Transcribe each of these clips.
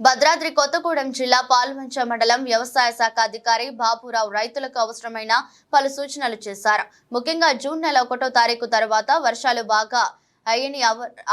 భద్రాద్రి కొత్తగూడెం జిల్లా పాల్మంచ మండలం వ్యవసాయ శాఖ అధికారి బాబురావు రైతులకు అవసరమైన పలు సూచనలు చేశారు. ముఖ్యంగా జూన్ నెల ఒకటో తారీఖు తర్వాత వర్షాలు బాగా అయ్యని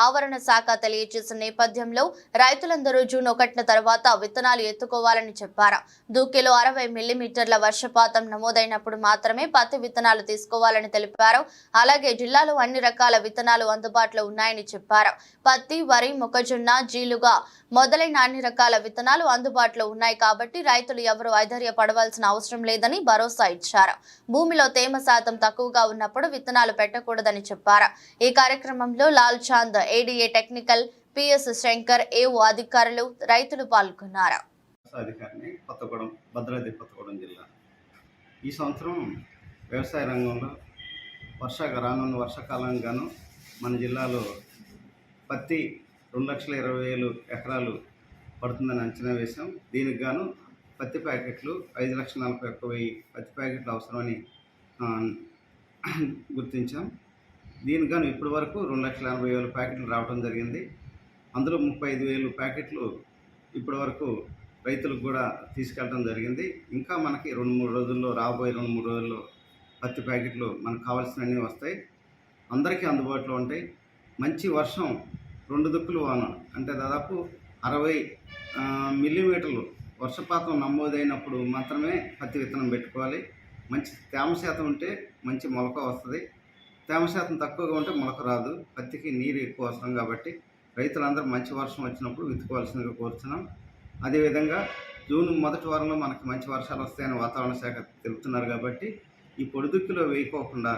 ఆవరణ శాఖ తెలియజేసిన నేపథ్యంలో రైతులందరూ జూన్ ఒకటిన తర్వాత విత్తనాలు ఎత్తుకోవాలని చెప్పారు. దూకిలో అరవై మిల్లీమీటర్ల వర్షపాతం నమోదైనప్పుడు మాత్రమే పత్తి విత్తనాలు తీసుకోవాలని తెలిపారు. అలాగే జిల్లాలో అన్ని రకాల విత్తనాలు అందుబాటులో ఉన్నాయని చెప్పారు. పత్తి వరి మొక్కజొన్న జీలుగా మొదలైన అన్ని రకాల విత్తనాలు అందుబాటులో ఉన్నాయి కాబట్టి రైతులు ఎవరు ఐధైర్యపడవలసిన అవసరం లేదని భరోసా ఇచ్చారు. భూమిలో తేమ శాతం తక్కువగా ఉన్నప్పుడు విత్తనాలు పెట్టకూడదని చెప్పారు. ఈ కార్యక్రమంలో Lal Chand ADA technical PS Shankar AO అధికారులు రైతులు పాల్గొన్నారు. అధికారిని కొత్తగూడెం భద్రాద్రి కొత్తగూడెం జిల్లా ఈ సంవత్సరం వ్యవసాయ రంగంలో వర్షాక రానున్న వర్షాకాలం గాను మన జిల్లాలో పత్తి రెండు లక్షల ఇరవై వేలు ఎకరాలు పడుతుందని అంచనా వేశాం. దీనికి గాను పత్తి ప్యాకెట్లు ఐదు లక్షల నలభై ఒక్క వెయ్యి పత్తి ప్యాకెట్లు అవసరమని గుర్తించాం. దీనికి గాను ఇప్పటి వరకు రెండు లక్షల ఎనభై వేల ప్యాకెట్లు రావడం జరిగింది. అందులో ముప్పై ఐదు వేలు ప్యాకెట్లు ఇప్పటి వరకు రైతులకు కూడా తీసుకెళ్ళడం జరిగింది. ఇంకా మనకి రెండు మూడు రోజుల్లో రాబోయే రెండు మూడు రోజుల్లో పత్తి ప్యాకెట్లు మనకు కావాల్సినవన్నీ వస్తాయి. అందరికీ అందుబాటులో ఉంటాయి. మంచి వర్షం రెండు దుక్కులు వాన అంటే దాదాపు అరవై మిల్లీమీటర్లు వర్షపాతం నమోదైనప్పుడు మాత్రమే పత్తి విత్తనం పెట్టుకోవాలి. మంచి తేమ శాతం ఉంటే మంచి మొలక వస్తుంది. తేమ శాతం తక్కువగా ఉంటే మొలక రాదు. పత్తికి నీరు ఎక్కువ అవసరం కాబట్టి రైతులందరూ మంచి వర్షం వచ్చినప్పుడు విత్తుకోవాల్సిందిగా కోరుతున్నాం అదేవిధంగా జూన్ మొదటి వారంలో మనకి మంచి వర్షాలు వస్తాయని వాతావరణ శాఖ తెలుపుతున్నారు కాబట్టి ఈ పొడిదుక్కులో వేయకోకుండా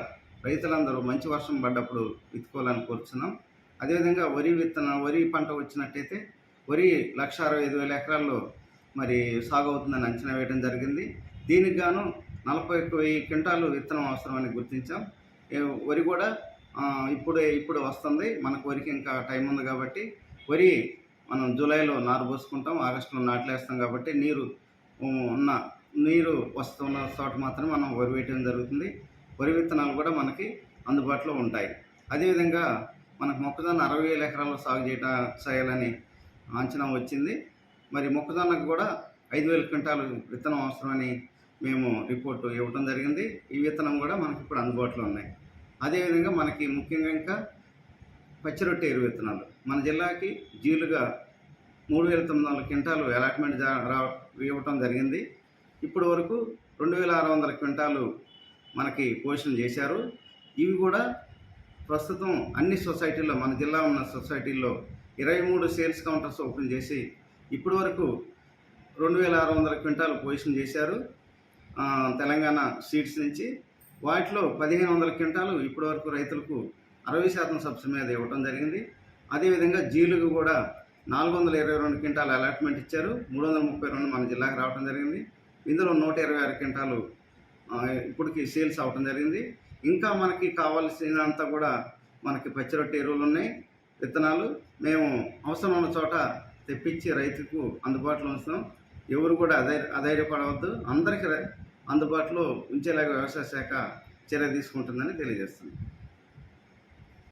రైతులందరూ మంచి వర్షం పడ్డప్పుడు విత్తుకోవాలని కోరుతున్నాం అదేవిధంగా వరి విత్తన వరి పంట వచ్చినట్టయితే వరి లక్ష అరవై ఐదు వేల ఎకరాల్లో మరి సాగు అవుతుందని అంచనా వేయడం జరిగింది. దీనికి గాను నలభై ఒక్క వెయ్యి క్వింటాలు విత్తనం అవసరమని గుర్తించాం. వరి కూడా ఇప్పుడే ఇప్పుడు వస్తుంది. మనకు వరికి ఇంకా టైం ఉంది కాబట్టి వరి మనం జూలైలో నారు పోసుకుంటాం ఆగస్టులో నాట్లేస్తాం కాబట్టి నీరు ఉన్న నీరు వస్తున్న చోట మాత్రమే మనం వరి వేయటం జరుగుతుంది. వరి విత్తనాలు కూడా మనకి అందుబాటులో ఉంటాయి. అదేవిధంగా మనకు మొక్కజొన్న అరవై వేల ఎకరాల్లో సాగు చేయట చేయాలని అంచనా వచ్చింది. మరి మొక్కజొన్నకు కూడా ఐదు వేల క్వింటాలు విత్తనం అవసరమని మేము రిపోర్టు ఇవ్వడం జరిగింది. ఈ విత్తనం కూడా మనకి ఇప్పుడు అందుబాటులో ఉన్నాయి. అదేవిధంగా మనకి ముఖ్యంగా ఇంకా పచ్చిరొట్టె ఎరువు విత్తనాలు మన జిల్లాకి జీలుగా మూడు వేల తొమ్మిది వందల క్వింటాలు అలాట్మెంట్ రా ఇవ్వటం జరిగింది. ఇప్పటి వరకు రెండు వేల ఆరు వందల క్వింటాలు మనకి పోషణ చేశారు. ఇవి కూడా ప్రస్తుతం అన్ని సొసైటీల్లో మన జిల్లా ఉన్న సొసైటీల్లో ఇరవై మూడు సేల్స్ కౌంటర్స్ ఓపెన్ చేసి ఇప్పటి వరకు రెండు వేల ఆరు వందల క్వింటాలు పొజిషన్ చేశారు. తెలంగాణ సీడ్స్ నుంచి వాటిలో పదిహేను వందల క్వింటాలు ఇప్పటి వరకు రైతులకు అరవై శాతం సబ్సిడీ మీద ఇవ్వడం జరిగింది. అదేవిధంగా జీలుగు కూడా నాలుగు వందల ఇరవై రెండు క్వింటాలు అలాట్మెంట్ ఇచ్చారు. మూడు వందల ముప్పై రెండు మన జిల్లాకు రావడం జరిగింది. ఇందులో నూట ఇరవై ఆరు క్వింటాలు ఇప్పటికి సేల్స్ అవ్వడం జరిగింది. ఇంకా మనకి కావాల్సినంత కూడా మనకి పచ్చిరొట్టె ఎరువులు ఉన్నాయి విత్తనాలు. మేము అవసరం ఉన్న చోట తెప్పించి రైతుకు అందుబాటులో ఉంచుతాం. ఎవరు కూడా అధైర్ అధైర్యపడవద్దు. అందరికీ అందుబాటులో ఉంచేలాగా వ్యవసాయ శాఖ చర్య తీసుకుంటుందని తెలియజేస్తుంది.